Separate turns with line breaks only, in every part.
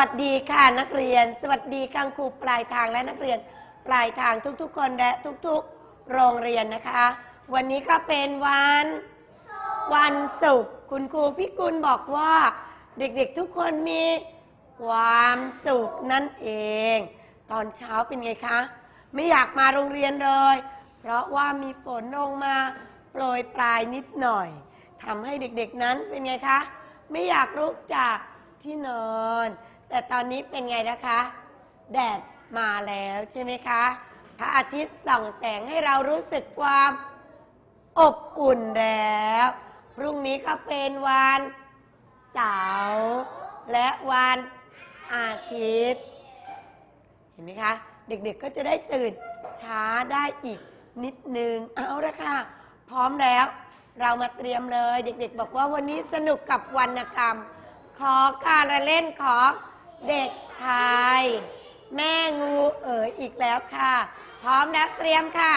สวัสดีค่ะนักเรียน สวัสดีคังครูปลายทางและนักเรียนปลายทางทุกๆ คนและทุกๆ โรงเรียนนะคะ วันนี้ก็เป็นวันวันศุกร์คุณครูพี่กุลบอกว่า เด็กๆทุกคนมีความสุขนั่นเอง ตอนเช้าเป็นไงคะ ไม่อยากมาโรงเรียนเลย เพราะว่ามีฝนลงมาโปรยปลายนิดหน่อยทำให้เด็กๆนั้นเป็นไงคะ ไม่อยากลุกจากที่นอน แต่ตอนนี้เป็นไงนะคะ แดดมาแล้วใช่ไหมคะ พระอาทิตย์ส่องแสงให้เรารู้สึกความอบอุ่นแล้ว พรุ่งนี้ก็เป็นวันเสาร์และวันอาทิตย์ เห็นไหมคะ เด็กๆก็จะได้ตื่นช้าได้อีกนิดนึง เอาละค่ะ พร้อมแล้วเรามาเตรียมเลย เด็กๆ บอกว่าวันนี้สนุกกับวรรณกรรม ขอการละเล่นของ เด็กไทย แม่งูเอ๋ยอีกแล้วค่ะ พร้อมแล้วเตรียมค่ะ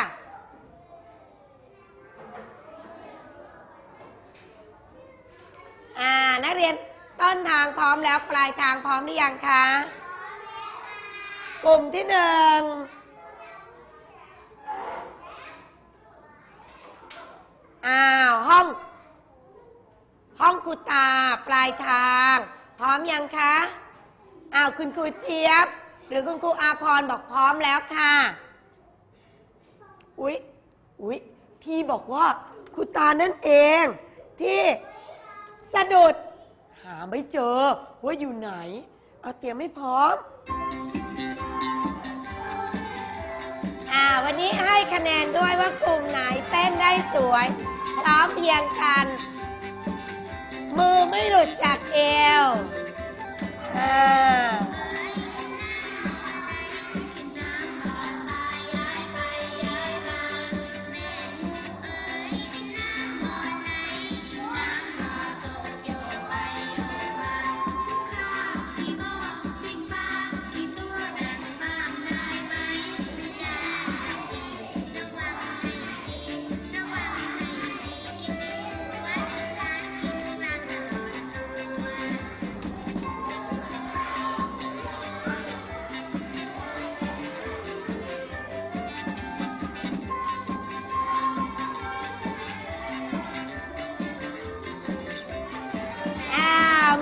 อ่านักเรียนต้นทางพร้อมแล้วปลายทางพร้อมหรือยังคะกลุ่มที่หนึ่งอ้าวห้อง ห้องครูตาปลายทาง พร้อมยังคะ อ้าวคุณครูเจี๊ยบ หรือคุณครูอาพรบอกพร้อมแล้วค่ะ อุ๊ย อุ๊ย พี่บอกว่าครูตานั่นเอง ที่สะดุด หาไม่เจอ ว่าอยู่ไหน เอาเตรียมไม่พร้อม อ่า วันนี้ให้คะแนนด้วยว่ากลุ่มไหนเต้นได้สวยพร้อมเพียงกัน มือไม่หลุดจากเอว อ่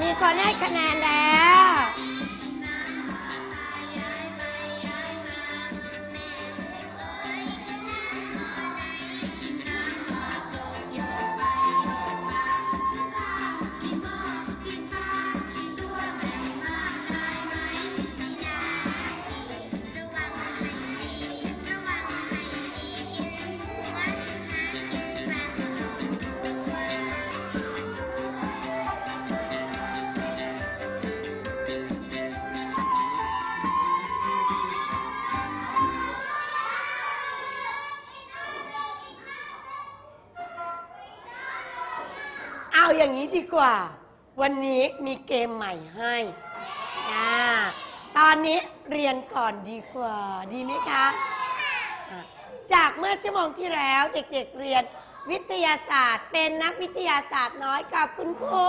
าวมีคนให้คะแนนแล้ว เอาอย่างนี้ดีกว่า วันนี้มีเกมใหม่ให้อ่าตอนนี้เรียนก่อนดีกว่า ดีไหมคะะจากเมื่อชั่วโมงที่แล้วเด็กๆเรียนวิทยาศาสตร์ เป็นนักวิทยาศาสตร์น้อยกับคุณครู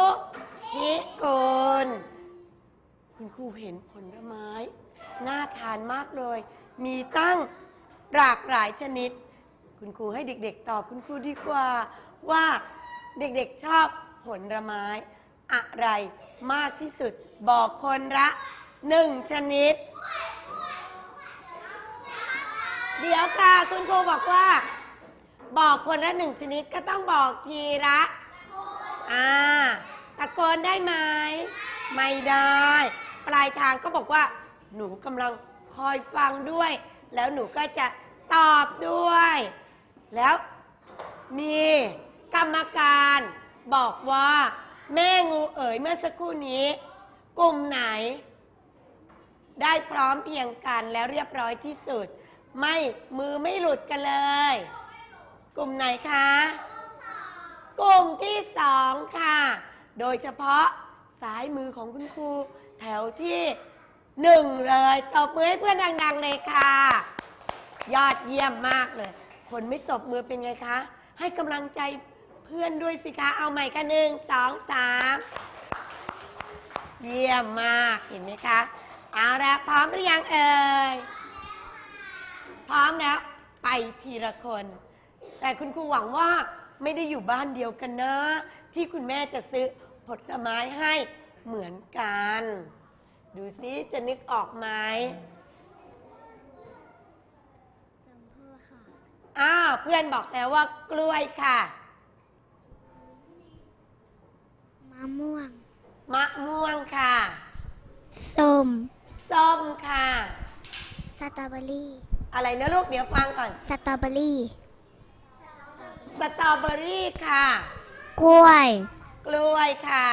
พิกุลคุณครูเห็นผลไม้ น่าทานมากเลย มีตั้งหลากหลายชนิด คุณครูให้เด็กๆตอบคุณครูดีกว่าว่าเด็กๆชอบ ผลไม้ อะไรมากที่สุด บอกคนละหนึ่งชนิด เดี๋ยวค่ะคุณครูบอกว่า บอกคนละหนึ่งชนิดก็ต้องบอกทีละอ่าตะโกนได้ไหมไม่ได้ ปลายทางก็บอกว่า หนูกำลังคอยฟังด้วย แล้วหนูก็จะตอบด้วย แล้วนี่กรรมการ บอกว่า แม่งูเอ๋ยเมื่อสักครู่นี้ กลุ่มไหน ได้พร้อมเพียงกันแล้วเรียบร้อยที่สุด ไม่มือไม่หลุดกันเลย กลุ่มไหนคะ กลุ่มที่สองค่ะ โดยเฉพาะซ้ายมือของคุณครูแถวที่หนึ่งเลยตบมือให้เพื่อนดังๆเลยค่ะ ยอดเยี่ยมมากเลย คนไม่ตบมือเป็นไงคะ ให้กำลังใจ พื่อนด้วยสิคะ เอาใหม่กันหนึ่งสองสามเยี่ยมมาก เห็นไหมคะ เอาละพร้อมหรือยังเอ่ย พร้อมแล้ว ไปทีละคน แต่คุณครูหวังว่าไม่ได้อยู่บ้านเดียวกันนะ ที่คุณแม่จะซื้อผลไม้ให้เหมือนกัน ดูซิจะนึกออกไหม
ชมพู่ค่ะ
อ้าวเพื่อนบอกแล้วว่ากล้วยค่ะ
มะม่วง
มะม่วงค่ะ
ส้ม
ส้มค่ะ
สตรอเบอรี่
อะไรนะลูกเดี๋ยวฟังก่อน
สตรอเบอรี่
สตรอเบอรี่ค่ะ
กล้วย
กล้วยค่ะ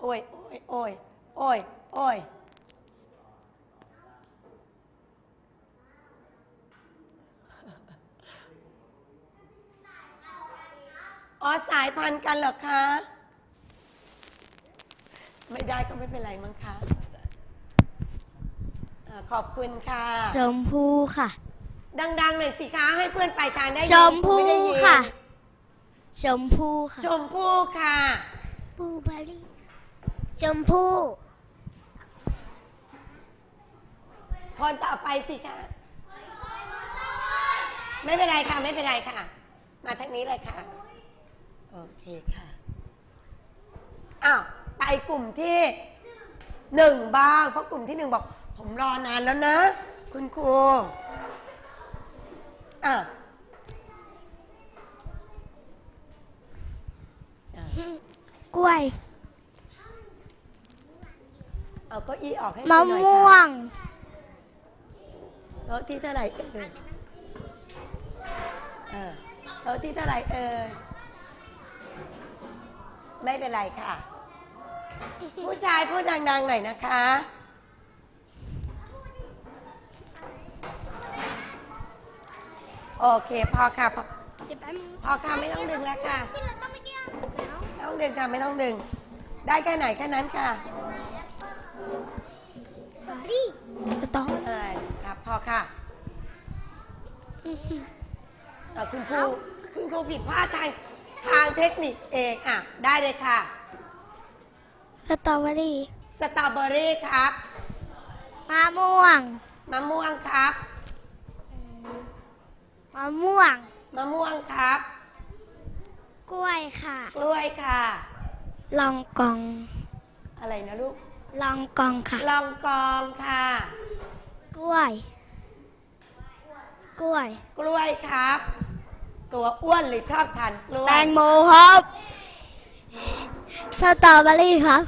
โอ้ยโอ้ยโอ้ยโอ้ยโอ้ยอ๋อสาย พันธุ์กันเหรอคะ ไม่ได้ก็ไม่เป็นไรมั้งคะอ่าขอบคุณค่ะ
ชมพู่ค่ะ
ดังๆหน่อยสิคะให้เพื่อนไปทานได้ยิน
ชมพู่
ไได้ยิน
ค่ะ ชมพู่ค่ะ
ชมพู่ค่ะ
บลูเบอร์รี่ชมพู่
คนต่อไปสิคะไม่เป็นไรค่ะ ไม่เป็นไรค่ะ มาทางนี้เลยค่ะ โอเคค่ะ อ้าว ไปกลุ่มที่หนึ่งบ้าง เพราะกลุ่มที่หนึ่งบอก ผมรอนานแล้วนะ คุณครู อะอะ
กล้วย
เอาเก็อี้ออกให้
มะ
ดูหน่อย
ม่ว
ค่ะ
ง
โต๊ะที่เท่าไหร่เอ่ยเออโต๊ะที่เท่าไหร่เอ่ย ไม่เป็นไรค่ะ ผู้ชายพูดดังๆหน่อยนะคะ โอเคพอค่ะพอ
เดี๋ยวแป๊บนึง
พอค่ะไม่ต้องดึงแล้วค่ะ
ที่เราต้องไม่เกี่ยวแล้ว
ไม่ต้องดึงค่ะไม่ต้องดึง ได้แค่ไหนแค่นั้นค่ะ
สตรอเบอรี่สตรอ
เออครับพอค่ะเอ่อคุณครูคุณครูผิดพลาดทาง ทางเทคนิคเองอะได้เลยค่ะ
สตรอเบอรี่
สตรอเบอรี่ครับ
มะม่วง
มะม่วงครับ
มะม่วง
มะม่วงครับ
กล้วยค่ะ
กล้วยค่ะ
ลองกอง
อะไรนะลูก
ลองกองค่ะ
ลองกองค่ะ
กล้วย กล้วย
กล้วยครับ ตัวอ้วนหรือชอบทานกล้วย
แตงโมครับสตรอเบอรี่ครับ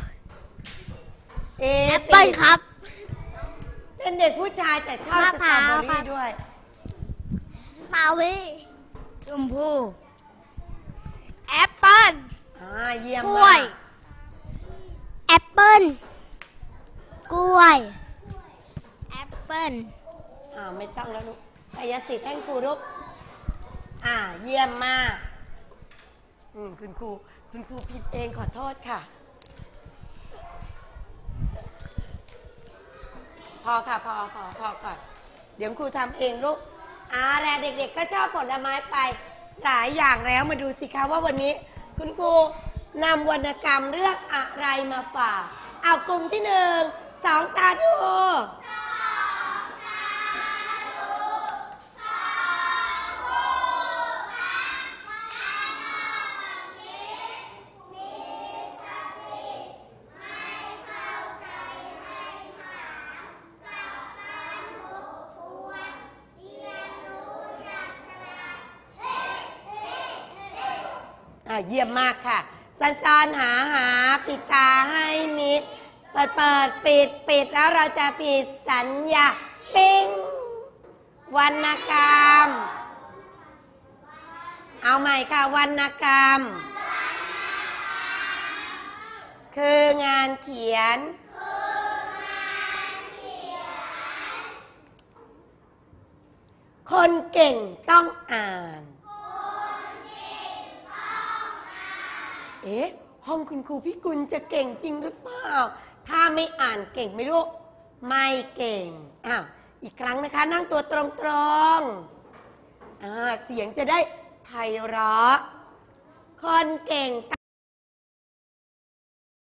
เอ๊ะ
แอปเปิ้ลครับ
เป็นเด็กผู้ชายแต่ชอบ
มะ
ส
พ
ตรอ
ร้าว
เบอ
ครั
รี่
บ
ด้วย
สตรอเบอรี่ชมพู่แอปเปิ้ล
อ่าเยี่ยม
กล้วย
มาก
แอปเปิ้ลกล้วย แอปเปิ้ล
อ่าไม่ต้องแล้วลูกกายสิทธิ์ให้ครูลูก อ่า เยี่ยมมาก อืมคุณครู คุณครูผิดเองขอโทษค่ะ พอค่ะ พอพอพอก่อน เดี๋ยวครูทำเองลูกอ่าแหลเด็ก ๆ ก็ชอบผลไม้ไป หลายอย่างแล้วมาดูสิคะว่าวันนี้ คุณครูนำวรรณกรรมเรื่องอะไรมาฝาก เอากลุ่มที่หนึ่งสองตาดู อ่าเยี่ยมมากค่ะสันซานหาหาปิดตาให้มิด เปิดเปิดปิดปิดแล้วเราจะปิดสัญญา ปิ้งวรรณกรรม เอาใหม่ค่ะวรรณกรรม คืองานเขียน คนเก่งต้องอ่าน เอ๊ะ ห้องคุณครูพี่กุลจะเก่งจริงหรือเปล่า ถ้าไม่อ่านเก่งไหมลูกไม่เก่ง อ้าว อีกครั้งนะคะ นั่งตัวตรงๆอ่าเสียงจะได้ไพเราะ คนเก่ง